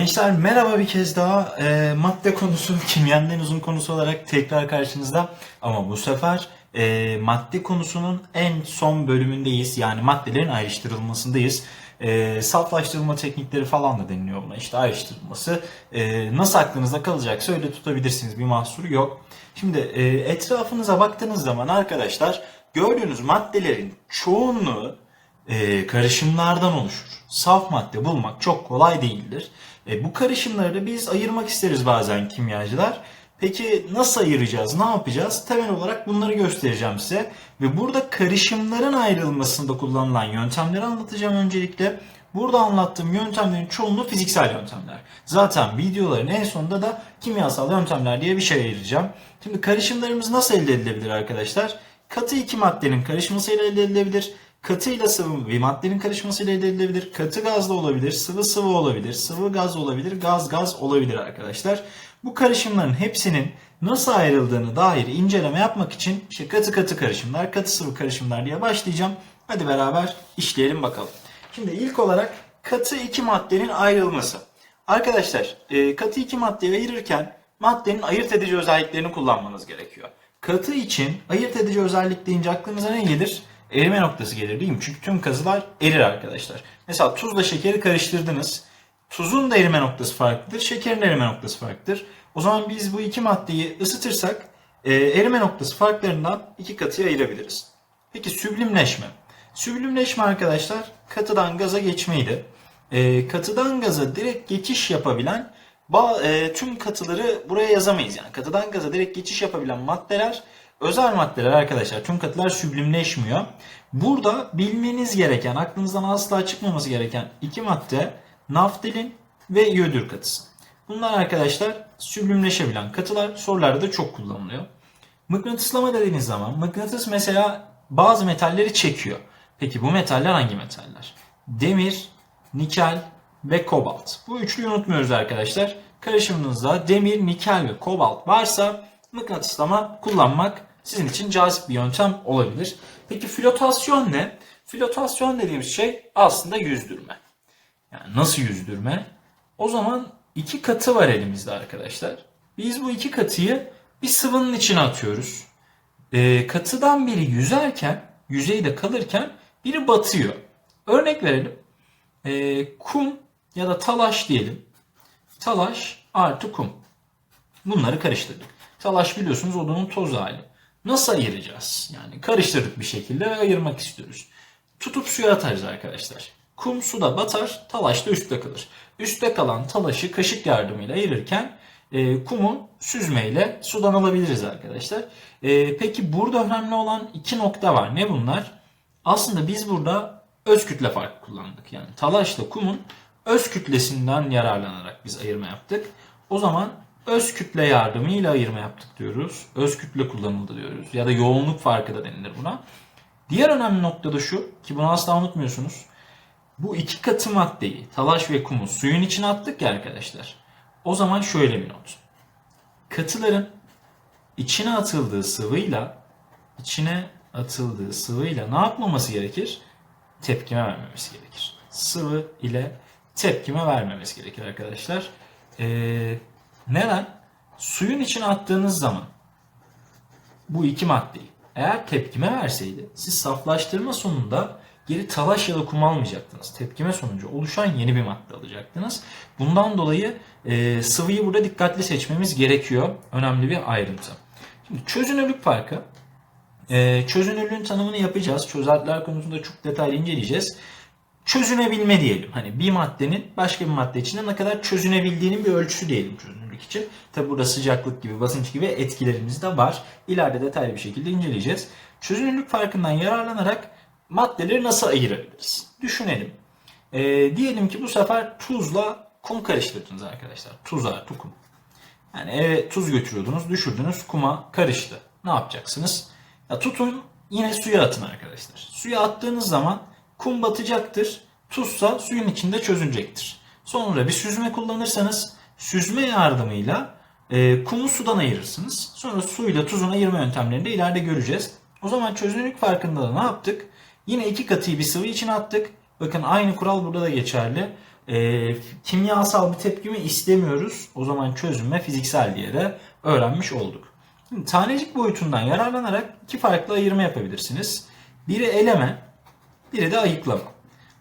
Gençler merhaba bir kez daha. Ee, madde konusu kimyanın uzun konusu olarak tekrar karşınızda. Ama bu sefer e, madde konusunun en son bölümündeyiz. Yani maddelerin ayrıştırılmasındayız. E, saflaştırılma teknikleri falan da deniliyor buna. İşte ayrıştırılması. E, nasıl aklınızda kalacaksa öyle tutabilirsiniz. Bir mahsuru yok. Şimdi e, etrafınıza baktığınız zaman arkadaşlar gördüğünüz maddelerin çoğunluğu e, karışımlardan oluşur. Saf madde bulmak çok kolay değildir. E, bu karışımları biz ayırmak isteriz bazen kimyacılar. Peki nasıl ayıracağız, ne yapacağız? Temel olarak bunları göstereceğim size. Ve burada karışımların ayrılmasında kullanılan yöntemleri anlatacağım öncelikle. Burada anlattığım yöntemlerin çoğunluğu fiziksel yöntemler. Zaten videoların en sonunda da kimyasal yöntemler diye bir şey ayıracağım. Şimdi karışımlarımız nasıl elde edilebilir arkadaşlar? Katı iki maddenin karışmasıyla elde edilebilir. Katı ile sıvı bir maddenin karışmasıyla elde edilebilir. Katı gazlı olabilir, sıvı sıvı olabilir, sıvı gaz olabilir, gaz gaz olabilir arkadaşlar. Bu karışımların hepsinin nasıl ayrıldığını dair inceleme yapmak için işte katı katı karışımlar, katı sıvı karışımlar diye başlayacağım. Hadi beraber işleyelim bakalım. Şimdi ilk olarak katı iki maddenin ayrılması. Arkadaşlar e, katı iki maddeyi ayırırken maddenin ayırt edici özelliklerini kullanmanız gerekiyor. Katı için ayırt edici özellik deyince aklınıza ne gelir? Erime noktası gelir değil mi? Çünkü tüm kazılar erir arkadaşlar. Mesela tuzla şekeri karıştırdınız. Tuzun da erime noktası farklıdır, şekerin erime noktası farklıdır. O zaman biz bu iki maddeyi ısıtırsak e, erime noktası farklarından iki katıya ayırabiliriz. Peki süblimleşme. Süblimleşme arkadaşlar katıdan gaza geçmeydi. E, katıdan gaza direkt geçiş yapabilen ba- e, tüm katıları buraya yazamayız. Yani katıdan gaza direkt geçiş yapabilen maddeler özel maddeler arkadaşlar. Tüm katılar süblimleşmiyor. Burada bilmeniz gereken, aklınızdan asla çıkmaması gereken iki madde naftalin ve iodür katısı. Bunlar arkadaşlar süblimleşebilen katılar. Sorularda da çok kullanılıyor. Mıknatıslama dediğiniz zaman mıknatıs mesela bazı metalleri çekiyor. Peki bu metaller hangi metaller? Demir, nikel ve kobalt. Bu üçlüyü unutmuyoruz arkadaşlar. Karışımınızda demir, nikel ve kobalt varsa mıknatıslama kullanmak sizin için cazip bir yöntem olabilir. Peki flotasyon ne? Flotasyon dediğimiz şey aslında yüzdürme. Yani nasıl yüzdürme? O zaman iki katı var elimizde arkadaşlar. Biz bu iki katıyı bir sıvının içine atıyoruz. Ee, katıdan biri yüzerken, yüzeyde kalırken biri batıyor. Örnek verelim. Ee, kum ya da talaş diyelim. Talaş artı kum. Bunları karıştırdık. Talaş biliyorsunuz odunun toz hali. Nasıl ayıracağız? Yani karıştırdık bir şekilde ve ayırmak istiyoruz. Tutup suya atarız arkadaşlar. Kum suda batar, talaş da üstte kalır. Üstte kalan talaşı kaşık yardımıyla ayırırken e, kumu süzmeyle sudan alabiliriz arkadaşlar. E, peki burada önemli olan iki nokta var. Ne bunlar? Aslında biz burada öz kütle farkı kullandık. Yani talaşla kumun öz kütlesinden yararlanarak biz ayırma yaptık. O zaman öz kütle yardımıyla ayırma yaptık diyoruz. Öz kütle kullanıldı diyoruz. Ya da yoğunluk farkı da denilir buna. Diğer önemli nokta da şu ki bunu asla unutmuyorsunuz. Bu iki katı maddeyi, talaş ve kumu suyun içine attık ya arkadaşlar. O zaman şöyle bir not. Katıların içine atıldığı sıvıyla içine atıldığı sıvıyla ne yapmaması gerekir? Tepkime vermemesi gerekir. Sıvı ile tepkime vermemesi gerekir arkadaşlar. Ee, neden? Suyun içine attığınız zaman bu iki maddeyi eğer tepkime verseydi siz saflaştırma sonunda geri talaş ya da kum almayacaktınız. Tepkime sonucu oluşan yeni bir madde alacaktınız. Bundan dolayı e, sıvıyı burada dikkatli seçmemiz gerekiyor. Önemli bir ayrıntı. Şimdi çözünürlük farkı. E, çözünürlüğün tanımını yapacağız. Çözeltiler konusunda çok detaylı inceleyeceğiz. Çözünebilme diyelim. Hani bir maddenin başka bir madde içinde ne kadar çözünebildiğinin bir ölçüsü diyelim çözünürlük için. Tabi burada sıcaklık gibi, basınç gibi etkilerimiz de var. İleride detaylı bir şekilde inceleyeceğiz. Çözünürlük farkından yararlanarak maddeleri nasıl ayırabiliriz? Düşünelim. Ee, diyelim ki bu sefer tuzla kum karıştırdınız arkadaşlar. Tuz artı kum. Yani eve tuz götürüyordunuz, düşürdünüz, kuma karıştı. Ne yapacaksınız? Ya tutun yine suya atın arkadaşlar. Suya attığınız zaman kum batacaktır. Tuzsa suyun içinde çözünecektir. Sonra bir süzme kullanırsanız süzme yardımıyla e, kumu sudan ayırırsınız. Sonra suyla tuzun ayırma yöntemlerini de ileride göreceğiz. O zaman çözünürlük farkında da ne yaptık? Yine iki katıyı bir sıvı içine attık. Bakın aynı kural burada da geçerli. e, kimyasal bir tepkimi istemiyoruz. O zaman çözünme fiziksel diye de öğrenmiş olduk. Şimdi, tanecik boyutundan yararlanarak iki farklı ayırma yapabilirsiniz. Biri eleme, biri de ayıklama.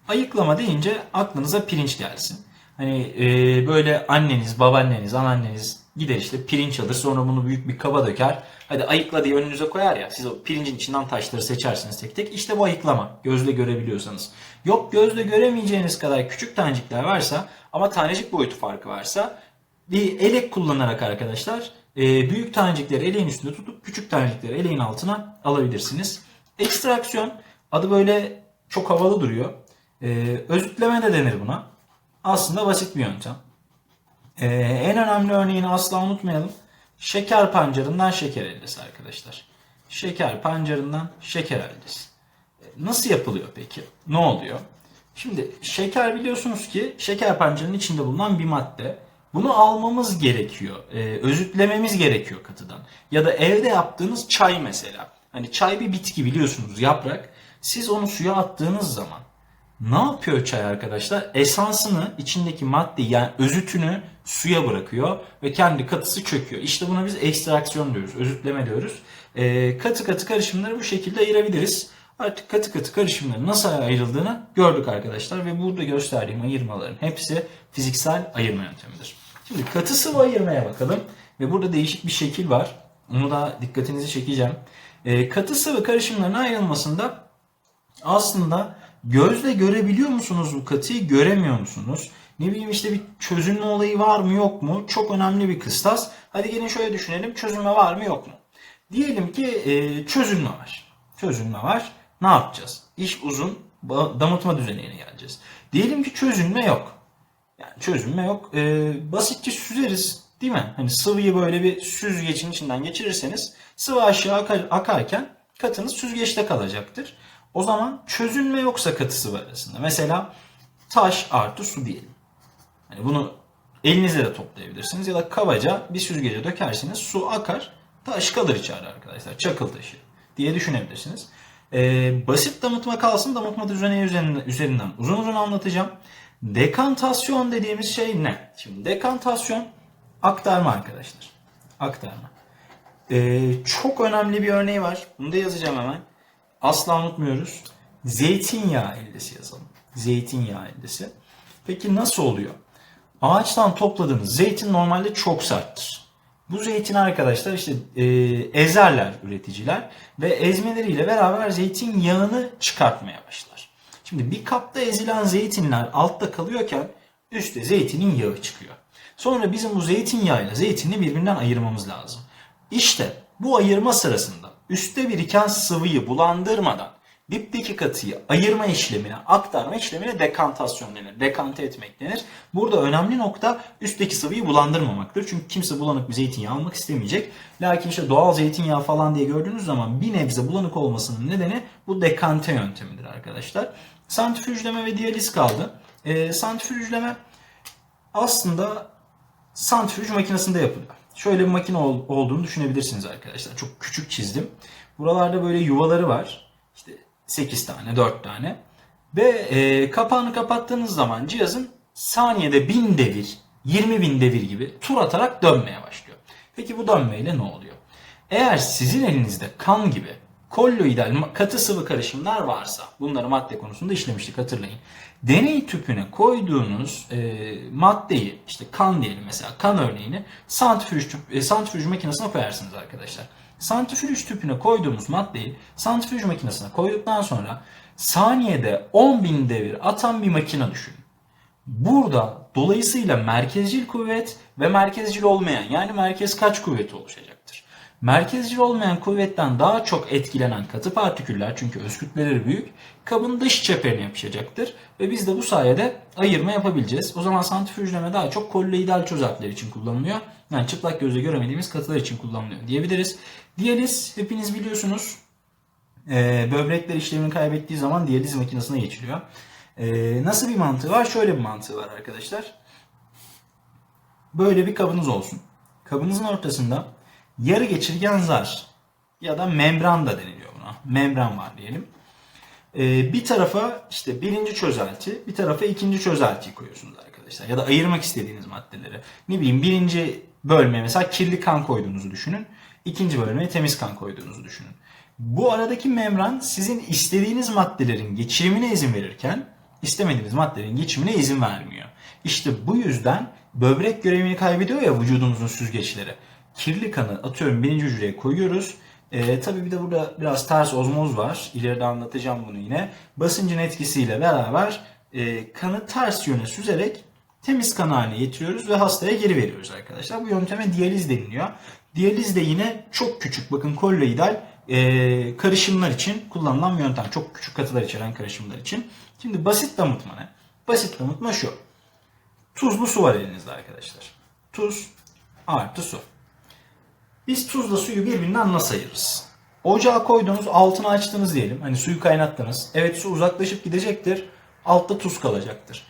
Ayıklama deyince aklınıza pirinç gelsin. Hani e, böyle anneniz, babaanneniz, anneanneniz gider işte pirinç alır sonra bunu büyük bir kaba döker. Hadi ayıkla diye önünüze koyar ya siz o pirincin içinden taşları seçersiniz tek tek. İşte bu ayıklama gözle görebiliyorsanız. Yok gözle göremeyeceğiniz kadar küçük tanecikler varsa ama tanecik boyutu farkı varsa bir elek kullanarak arkadaşlar e, büyük tanecikleri eleğin üstünde tutup küçük tanecikleri eleğin altına alabilirsiniz. Ekstraksiyon adı böyle çok havalı duruyor. E, özütleme de denir buna. Aslında basit bir yöntem. Ee, en önemli örneğini asla unutmayalım. Şeker pancarından şeker eldesi arkadaşlar. Şeker pancarından şeker eldesi. Ee, Nasıl yapılıyor peki? Ne oluyor? Şimdi şeker biliyorsunuz ki şeker pancarının içinde bulunan bir madde. Bunu almamız gerekiyor. Ee, özütlememiz gerekiyor katıdan. Ya da evde yaptığınız çay mesela. Hani çay bir bitki biliyorsunuz yaprak. Siz onu suya attığınız zaman ne yapıyor çay arkadaşlar? Esansını, içindeki maddeyi yani özütünü suya bırakıyor ve kendi katısı çöküyor. İşte buna biz ekstraksiyon diyoruz, özütleme diyoruz. Ee, katı katı karışımları bu şekilde ayırabiliriz. Artık katı katı karışımların nasıl ayrıldığını gördük arkadaşlar ve burada gösterdiğim ayırmaların hepsi fiziksel ayırma yöntemidir. Şimdi katı sıvı ayırmaya bakalım ve burada değişik bir şekil var. Onu da dikkatinizi çekeceğim. Ee, katı sıvı karışımların ayrılmasında aslında gözle görebiliyor musunuz bu katıyı göremiyor musunuz? Ne bileyim işte bir çözünme olayı var mı yok mu? Çok önemli bir kıstas. Hadi gelin şöyle düşünelim çözünme var mı yok mu? Diyelim ki e, çözünme var. Çözünme var. Ne yapacağız? İş uzun. Damıtma düzenine geleceğiz. Diyelim ki çözünme yok. Yani çözünme yok. E, basitçe süzeriz. Değil mi? Hani sıvıyı böyle bir süzgecin içinden geçirirseniz sıvı aşağı akar- akarken katınız süzgeçte kalacaktır. O zaman çözünme yoksa katı sıvı arasında. Mesela taş artı su diyelim. Hani bunu elinizle de toplayabilirsiniz ya da kabaca bir süzgece dökersiniz su akar taş kalır içeride arkadaşlar çakıl taşı diye düşünebilirsiniz. Ee, basit damıtma kalsın damıtma düzeni üzerinden, üzerinden uzun uzun anlatacağım. Dekantasyon dediğimiz şey ne? Şimdi dekantasyon aktarma arkadaşlar. Aktarma. Ee, çok önemli bir örneği var. Bunu da yazacağım hemen. Asla unutmuyoruz. Zeytinyağı eldesi yazalım. Zeytinyağı eldesi. Peki nasıl oluyor? Ağaçtan topladığınız zeytin normalde çok serttir. Bu zeytin arkadaşlar işte e, ezerler üreticiler ve ezmeleriyle beraber zeytin yağını çıkartmaya başlar. Şimdi bir kapta ezilen zeytinler altta kalıyorken üstte zeytinin yağı çıkıyor. Sonra bizim bu zeytinyağıyla zeytini birbirinden ayırmamız lazım. İşte bu ayırma sırasında üstte biriken sıvıyı bulandırmadan dipteki katıyı ayırma işlemine, aktarma işlemine dekantasyon denir. Dekante etmek denir. Burada önemli nokta üstteki sıvıyı bulandırmamaktır. Çünkü kimse bulanık bir zeytinyağı almak istemeyecek. Lakin işte doğal zeytinyağı falan diye gördüğünüz zaman bir nebze bulanık olmasının nedeni bu dekante yöntemidir arkadaşlar. Santrifüjleme ve diyaliz kaldı. E, santrifüjleme aslında santrifüj makinesinde yapılıyor. Şöyle bir makine ol- olduğunu düşünebilirsiniz arkadaşlar. Çok küçük çizdim. Buralarda böyle yuvaları var. İşte 8 tane, 4 tane. Ve e, kapağını kapattığınız zaman cihazın saniyede 1000 devir, 20 bin devir gibi tur atarak dönmeye başlıyor. Peki bu dönmeyle ne oluyor? Eğer sizin elinizde kan gibi kolloidal katı sıvı karışımlar varsa, bunları madde konusunda işlemiştik hatırlayın. Deney tüpüne koyduğunuz e, maddeyi, işte kan diyelim mesela, kan örneğini santrifüj, tüp, e, santrifüj makinesine koyarsınız arkadaşlar. Santrifüj tüpüne koyduğumuz maddeyi santrifüj makinesine koyduktan sonra saniyede 10.000 devir atan bir makine düşünün. Burada dolayısıyla merkezcil kuvvet ve merkezcil olmayan yani merkez kaç kuvveti oluşacaktır? Merkezcil olmayan kuvvetten daha çok etkilenen katı partiküller çünkü öz kütleleri büyük kabın dış çeperine yapışacaktır ve biz de bu sayede ayırma yapabileceğiz. O zaman santrifüjleme daha çok kolloidal çözeltiler için kullanılıyor. Yani çıplak gözle göremediğimiz katılar için kullanılıyor diyebiliriz. Diyaliz hepiniz biliyorsunuz e, böbrekler işlevini kaybettiği zaman diyaliz makinesine geçiliyor. E, nasıl bir mantığı var? Şöyle bir mantığı var arkadaşlar. Böyle bir kabınız olsun. Kabınızın ortasında yarı geçirgen zar ya da membran da deniliyor buna. Membran var diyelim. Ee, bir tarafa işte birinci çözelti, bir tarafa ikinci çözeltiyi koyuyorsunuz arkadaşlar. Ya da ayırmak istediğiniz maddeleri. Ne bileyim birinci bölmeye mesela kirli kan koyduğunuzu düşünün. İkinci bölmeye temiz kan koyduğunuzu düşünün. Bu aradaki membran sizin istediğiniz maddelerin geçirimine izin verirken istemediğiniz maddelerin geçimine izin vermiyor. İşte bu yüzden böbrek görevini kaybediyor ya vücudumuzun süzgeçleri. Kirli kanı atıyorum birinci hücreye koyuyoruz. Ee, tabii bir de burada biraz ters ozmoz var. İleride anlatacağım bunu yine. Basıncın etkisiyle beraber e, kanı ters yöne süzerek temiz kan haline getiriyoruz ve hastaya geri veriyoruz arkadaşlar. Bu yönteme diyaliz deniliyor. Diyaliz de yine çok küçük bakın kolloidal e, karışımlar için kullanılan bir yöntem. Çok küçük katılar içeren karışımlar için. Şimdi basit damıtma ne? Basit damıtma şu. Tuzlu su var elinizde arkadaşlar. Tuz artı su. Biz tuzla suyu birbirinden nasıl ayırırız? Ocağa koydunuz, altını açtınız diyelim. Hani suyu kaynattınız. Evet su uzaklaşıp gidecektir. Altta tuz kalacaktır.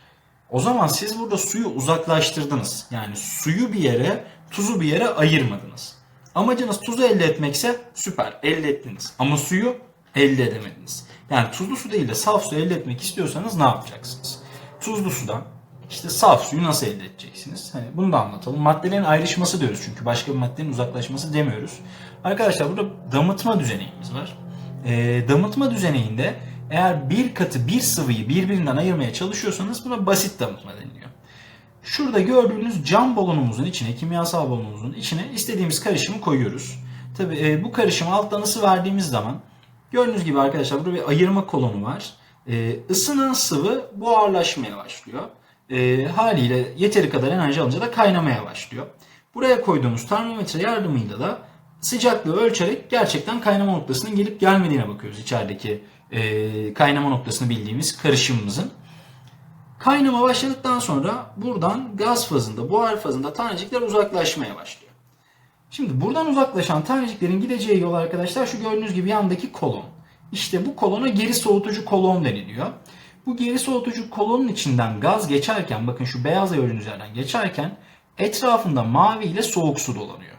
O zaman siz burada suyu uzaklaştırdınız. Yani suyu bir yere, tuzu bir yere ayırmadınız. Amacınız tuzu elde etmekse süper elde ettiniz. Ama suyu elde edemediniz. Yani tuzlu su değil de saf su elde etmek istiyorsanız ne yapacaksınız? Tuzlu sudan işte saf suyu nasıl elde edeceksiniz? Hani bunu da anlatalım. Maddelerin ayrışması diyoruz çünkü başka bir maddenin uzaklaşması demiyoruz. Arkadaşlar burada damıtma düzeneğimiz var. Ee, damıtma düzeneğinde eğer bir katı bir sıvıyı birbirinden ayırmaya çalışıyorsanız buna basit damıtma deniliyor. Şurada gördüğünüz cam balonumuzun içine, kimyasal balonumuzun içine istediğimiz karışımı koyuyoruz. Tabi e, bu karışımı alttan ısı verdiğimiz zaman gördüğünüz gibi arkadaşlar burada bir ayırma kolonu var. E, ısınan sıvı buharlaşmaya başlıyor. E, haliyle yeteri kadar enerji alınca da kaynamaya başlıyor. Buraya koyduğumuz termometre yardımıyla da sıcaklığı ölçerek gerçekten kaynama noktasının gelip gelmediğine bakıyoruz içerideki e, kaynama noktasını bildiğimiz karışımımızın. Kaynama başladıktan sonra buradan gaz fazında, buhar fazında tanecikler uzaklaşmaya başlıyor. Şimdi buradan uzaklaşan taneciklerin gideceği yol arkadaşlar şu gördüğünüz gibi yandaki kolon. İşte bu kolona geri soğutucu kolon deniliyor. Bu geri soğutucu kolonun içinden gaz geçerken bakın şu beyaz ayarın üzerinden geçerken etrafında mavi ile soğuk su dolanıyor.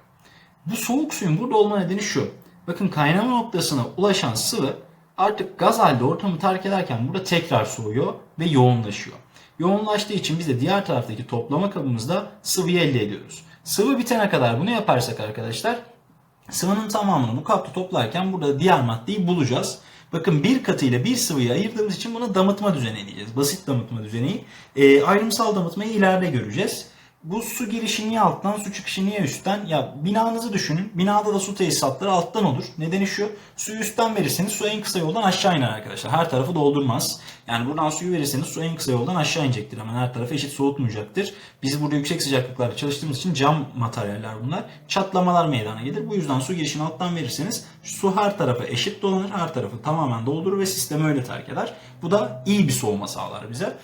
Bu soğuk suyun burada olma nedeni şu. Bakın kaynama noktasına ulaşan sıvı artık gaz halde ortamı terk ederken burada tekrar soğuyor ve yoğunlaşıyor. Yoğunlaştığı için biz de diğer taraftaki toplama kabımızda sıvıyı elde ediyoruz. Sıvı bitene kadar bunu yaparsak arkadaşlar sıvının tamamını bu kapta toplarken burada diğer maddeyi bulacağız. Bakın bir katıyla bir sıvıyı ayırdığımız için buna damıtma düzeneği diyeceğiz. Basit damıtma düzeneği. E, ayrımsal damıtmayı ileride göreceğiz. Bu su girişi niye alttan, su çıkışı niye üstten? Ya binanızı düşünün. Binada da su tesisatları alttan olur. Nedeni şu. Suyu üstten verirseniz su en kısa yoldan aşağı iner arkadaşlar. Her tarafı doldurmaz. Yani buradan suyu verirseniz su en kısa yoldan aşağı inecektir. Ama her tarafı eşit soğutmayacaktır. Biz burada yüksek sıcaklıklarda çalıştığımız için cam materyaller bunlar. Çatlamalar meydana gelir. Bu yüzden su girişini alttan verirseniz su her tarafa eşit dolanır. Her tarafı tamamen doldurur ve sistemi öyle terk eder. Bu da iyi bir soğuma sağlar bize.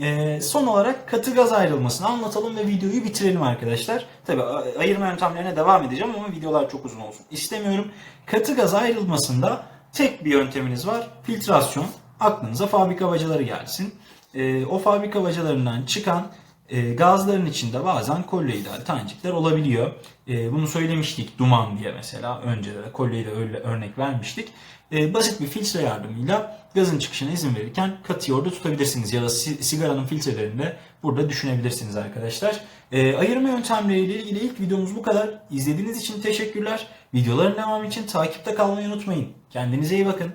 Ee, son olarak katı gaz ayrılmasını anlatalım ve videoyu bitirelim arkadaşlar. Tabi ayırma yöntemlerine devam edeceğim ama videolar çok uzun olsun istemiyorum. Katı gaz ayrılmasında tek bir yönteminiz var. Filtrasyon. Aklınıza fabrika bacaları gelsin. Ee, o fabrika bacalarından çıkan e, gazların içinde bazen kolloidal tanecikler olabiliyor. E, bunu söylemiştik duman diye mesela öncelere kolloide öyle örnek vermiştik. E, basit bir filtre yardımıyla gazın çıkışına izin verirken katıyı orada tutabilirsiniz ya da si- sigaranın filtrelerini de burada düşünebilirsiniz arkadaşlar. E, ayırma yöntemleriyle ilgili ilk videomuz bu kadar. İzlediğiniz için teşekkürler. Videoların devamı için takipte kalmayı unutmayın. Kendinize iyi bakın.